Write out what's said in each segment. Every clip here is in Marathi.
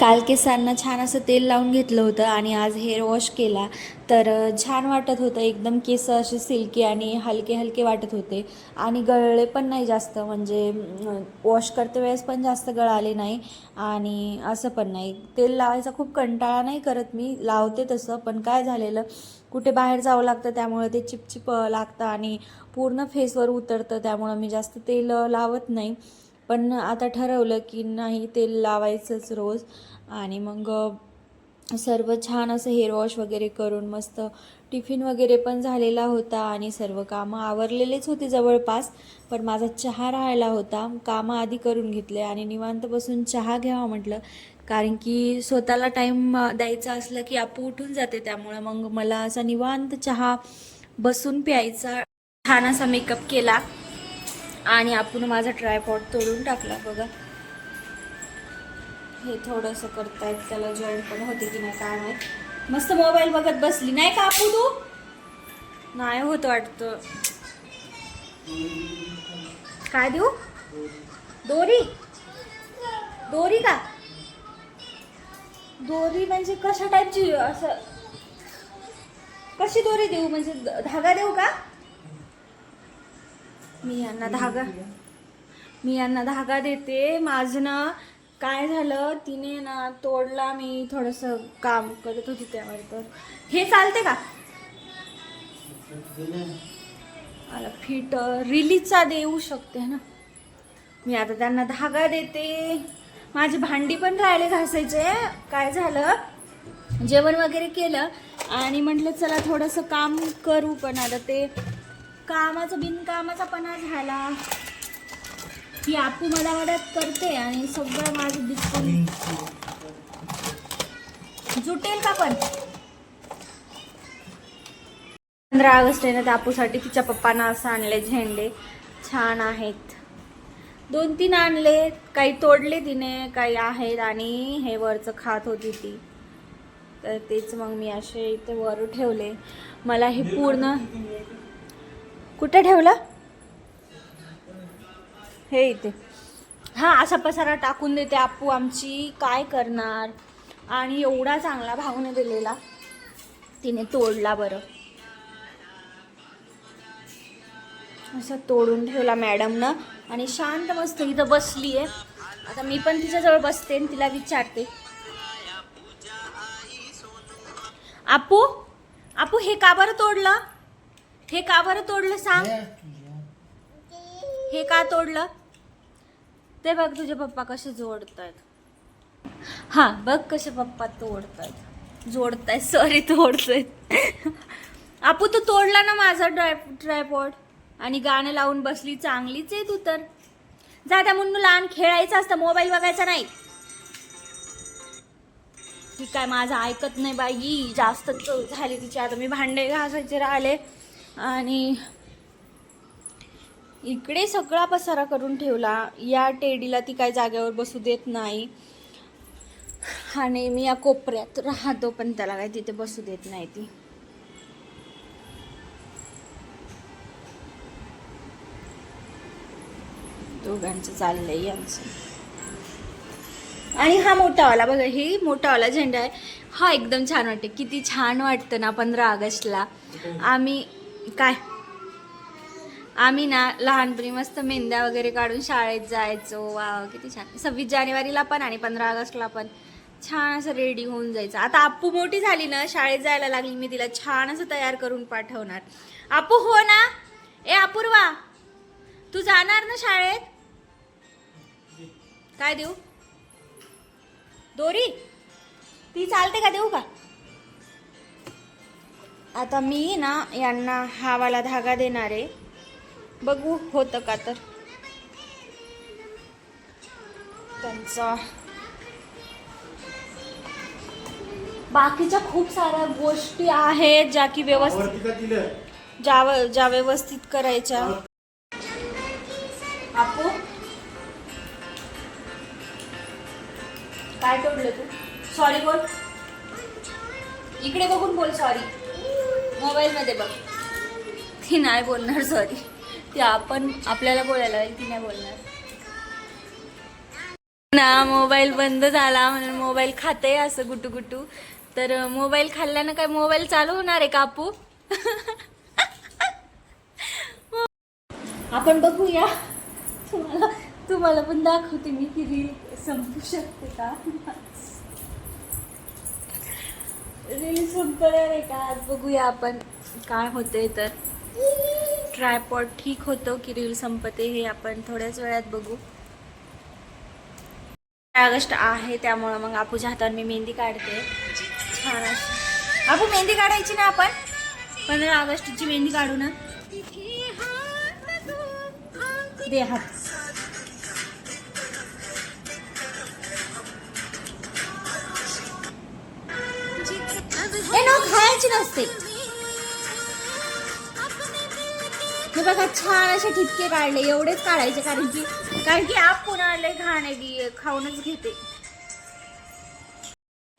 काल केसांना छान असं तेल लावून घेतलं होतं आणि आज हेअर वॉश केला. तर छान वाटत होतं. एकदम केस असे सिल्की आणि हलके हलके वाटत होते. आणि गळले पण नाही जास्त. म्हणजे वॉश करते वेळेस पण जास्त गळाले नाही. आणि असं पण नाही. तेल लावायचा खूप कंटाळा नाही करत मी. लावते तसं. पण काय झालेलं? कुठे बाहेर जावं लागतं. त्यामुळे ते चिपचिप लागतं आणि पूर्ण फेसवर उतरतं. त्यामुळं मी जास्त तेल लावत नाही. पण आता ठरवलं की नाही तेल लावायचंच रोज. आणि मग सर्व छान असं हेअर वॉश वगैरे करून मस्त टिफिन वगैरे पण झालेला होता आणि सर्व कामं आवरलेलेच होते जवळपास. पण माझा चहा राहिला होता कामं आधी करून घेतले आणि निवांत बसून चहा घ्यावा म्हटलं. कारण की स्वतःला टाईम द्यायचा असलं की आपू उठून जाते त्यामुळं मग मला असा निवांत चहा बसून प्यायचा छान असा मेकअप केला. आणि आपण माझा ट्रायपॉट तोडून टाकला बघा. हे थोडंसं करतायत त्याला जॉईंट पण होते की नाही काय माहीत. मस्त मोबाईल बघत बसली नाही का आपू तू? नाही होत वाटतं. काय देऊ? दोरी? दोरी का? दोरी म्हणजे कशा टाईपची असं? कशी दोरी देऊ? म्हणजे धागा देऊ का? मी यांना धागा मी यांना धागा देते. माझं ना काय झालं? तिने ना तोडला मी थोडंसं काम करत होती त्यावर. तर हे चालते का? मला फिट रिलीजचा देऊ शकते ना? मी आता त्यांना धागा देते. माझी भांडी पण राहिले घासायचे. काय झालं? जेवण वगैरे केलं आणि म्हटलं चला थोडंसं काम करू पण. आता ते कामाचं बिनकामाचा पणा झाला. ही आपू मला मदत करते आणि सगळं माझं दिसतं जुटेल का पण? पंधरा ऑगस्ट आहे ना आपूसाठी तिच्या पप्पांना असं आणले झेंडे. छान आहेत. दोन तीन आणले काही तोडले तिने काही आहेत आणि हे वरचं खात होती ती. तर तेच मग मी असे इथे वर ठेवले. मला हे पूर्ण कुठे ठेवलं? हे इथे. हां असा पसारा टाकून देते आपू आमची. काय करणार? आणि एवढा चांगला भाऊने दिलेला. तिने तोडला बरं. असं तोडून ठेवला मॅडमनं. आणि शांत मस्त इथं बसली आहे आता मी पण तिच्याजवळ बसते आणि तिला विचारते. आपू? आपू हे का बरं तोडलं? हे का बरं तोडलं सांग? हे. का तोडलं? ते बघ तुझे पप्पा कसे जोडतायत. हा बघ कसे पप्पा तोडतायत. जोडतायत सॉरी तोडतायत. आपू तू तोडला ना माझा ड्राय ट्रायपॉड आणि गाणं लावून बसली चांगलीच आहे तू तर. जा त्या मुन्नू लहान खेळायचं असतं मोबाईल बघायचा नाही. ती काय माझं ऐकत नाही बाई जास्त झाली तिची आता मी भांडे घासायचे राहिले. आणि इकडे सगळा पसारा करून ठेवला. या टेडीला ती काय जागेवर बसू देत नाही. आणि मी या कोपऱ्यात राहतो पण त्याला काय तिथे बसू देत नाही ती. दोघांचं चाललंय यांचं आणि हा मोठावाला बघा ही मोठावाला झेंडा आहे. हा एकदम छान वाटते किती छान वाटतं ना पंधरा ऑगस्टला. आम्ही काय? आम्ही ना लहानपणी मस्त मेंद्या वगैरे काढून शाळेत जायचो. वा किती छान. सव्वीस जानेवारीला पण आणि पंधरा ऑगस्टला पण छान असं रेडी होऊन जायचं. आता आप्पू मोठी झाली ना शाळेत जायला लागली मी तिला छान असं तयार करून पाठवणार. आपू हो ना? ए अपूर्वा तू जाणार ना शाळेत? काय देऊ? दोरी? ती चालते का देऊ का? आता मी ना यांना हा वाला धागा देणार आहे. बघू होतं का तर. त्यांचा बाकीच्या खूप साऱ्या गोष्टी आहेत ज्या की व्यवस्थित ज्या ज्या व्यवस्थित करायच्या. आपू काय तोडलं तू? सॉरी बोल. इकडे बघून बोल सॉरी मोबाईलमध्ये बघ. ती नाही बोलणार सॉरी ती आपण आपल्याला बोलायला लागेल ती नाही बोलणार. ना मोबाईल बंद झाला म्हणून मोबाईल खाते असं गुटू गुटू तर मोबाईल खाल्ल्यानं काय मोबाईल चालू होणार आहे कापू आपण बघूया. तुम्हाला तुम्हाला पण दाखवते मी की रील संपू शकते का? रील संपणार आहे का? आज बघूया आपण काय होते तर. ट्रायपॉड ठीक होतो की रील संपते हे आपण थोड्याच वेळात बघू. ऑगस्ट आहे त्यामुळं मग आपूच्या हातावर मी मेहंदी काढते. छान आपू मेहंदी काढायची ना आपण? पंधरा ऑगस्टची मेहंदी काढू ना. दे हात. असते. हे बघा छान असे ठिपके काढले. एवढेच काढायचे कारण की कारण की आप कोणाला घाण खाऊनच घेते.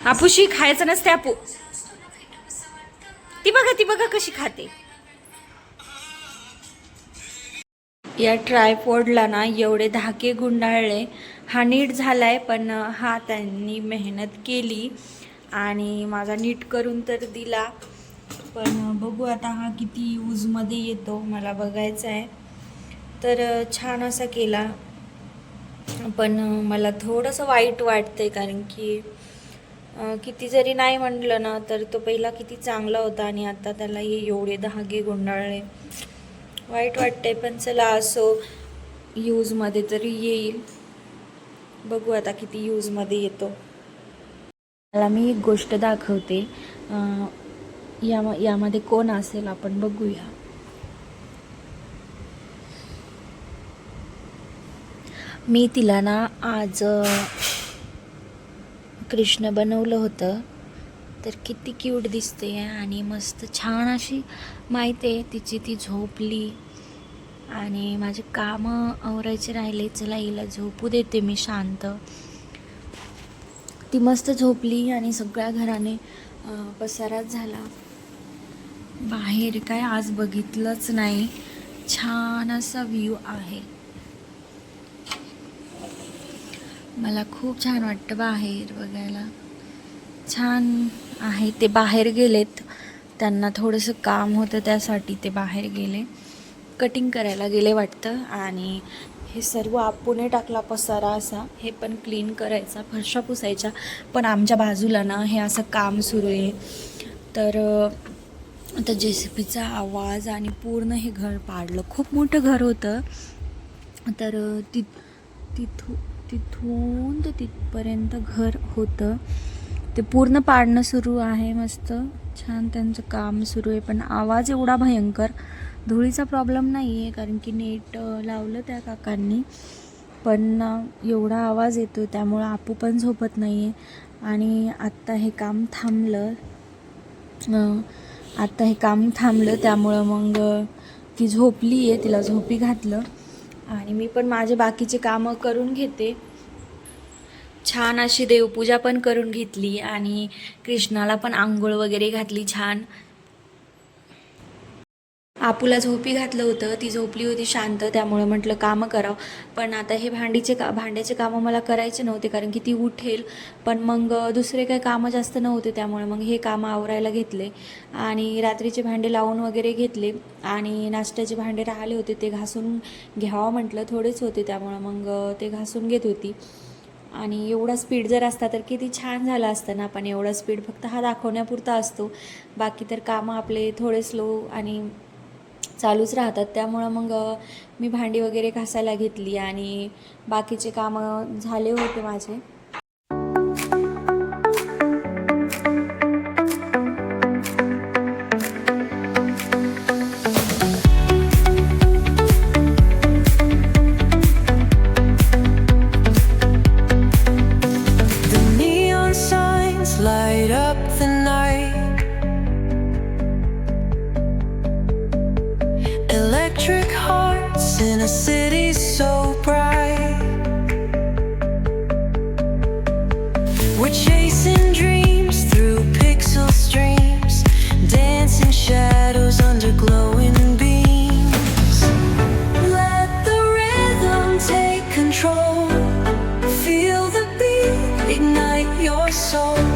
आपुशी खायचं नसते आपू. ती बघा ती बघा कशी खाते. या ट्रायपॉडला ना एवढे धाके गुंडाळले. हा नीट झालाय पण हा त्यांनी मेहनत केली. आणि माझा नीट करून तर दिला. पण बघू आता हा किती यूजमध्ये येतो. मला बघायचा आहे. तर छान असा केला. पण मला थोडंसं वाईट वाटतं आहे कारण की किती जरी नाही म्हटलं ना तर तो पहिला किती चांगला होता आणि आता त्याला हे एवढे धागे गुंडाळले वाईट वाटतंय पण चला असो यूजमध्ये तरी येईल. बघू आता किती यूजमध्ये येतो. मला मी एक गोष्ट दाखवते. या यामध्ये कोण असेल आपण बघूया. मी तिला ना आज कृष्ण बनवलं होतं. तर किती क्यूट दिसते आणि मस्त छान अशी माहिती आहे. तिची ती झोपली आणि माझे कामं आवरायचे राहिले. चला हिला झोपू देते मी शांत. ती मस्त झोपली आणि सगळ्या घराने पसाराच झाला. बाहेर काय आज बघितलंच नाही. छान असा व्ह्यू आहे. मला खूप छान वाटतं बाहेर बघायला. छान आहे ते बाहेर गेलेत. त्यांना थोडंसं काम होतं त्यासाठी ते बाहेर गेले. कटिंग करायला गेले वाटतं आणि हे सर्व आपुणे टाकला पसारा असा. हे पण क्लीन करायचा फरशा पुसायच्या. पण आमच्या बाजूला ना हे असं काम सुरू आहे. तर आता जे सी पीचा आवाज आणि पूर्ण हे घर पाडलं. खूप मोठं घर होतं. तर तिथ तिथू तिथून ते तिथपर्यंत घर होतं. ते पूर्ण पाडणं सुरू आहे मस्त. छान त्यांचं काम सुरू आहे. पण आवाज एवढा भयंकर. धुळीचा प्रॉब्लेम नाही आहे कारण की नेट लावलं त्या काकांनी. पण एवढा आवाज येतो त्यामुळं आपू पण झोपत नाही आहे आणि आत्ता हे काम थांबलं. आत्ता हे काम थांबलं त्यामुळं मग ती झोपली आहे तिला झोपी घातलं. आणि मी पण माझे बाकीचे कामं करून घेते. छान अशी देवपूजा पण करून घेतली आणि कृष्णाला पण आंघोळ वगैरे घातली छान. आपूला झोपी घातलं होतं. ती झोपली होती शांत त्यामुळे म्हटलं कामं करावं. पण आता हे भांडीचे का भांड्याचे कामं मला करायचे नव्हते कारण की ती उठेल पण मग दुसरे काही कामं जास्त नव्हते त्यामुळे मग हे कामं आवरायला घेतले. आणि रात्रीचे भांडे लावून वगैरे घेतले. आणि नाश्त्याचे भांडे राहिले होते ते घासून घ्यावं म्हटलं थोडेच होते त्यामुळं मग ते घासून घेत होती. आणि एवढा स्पीड जर असता तर किती छान झालं असतं ना पण एवढा स्पीड फक्त हा दाखवण्यापुरता असतो. बाकी तर कामं आपले थोडे स्लो आणि चालूच राहतात. त्यामुळं मग मी भांडी वगैरे घासायला घेतली आणि बाकीचे कामं झाले होते माझे. In a city so bright. We're chasing dreams through pixel streams, dancing shadows under glowing beams. Let the rhythm take control. Feel your soul. Colors flash, they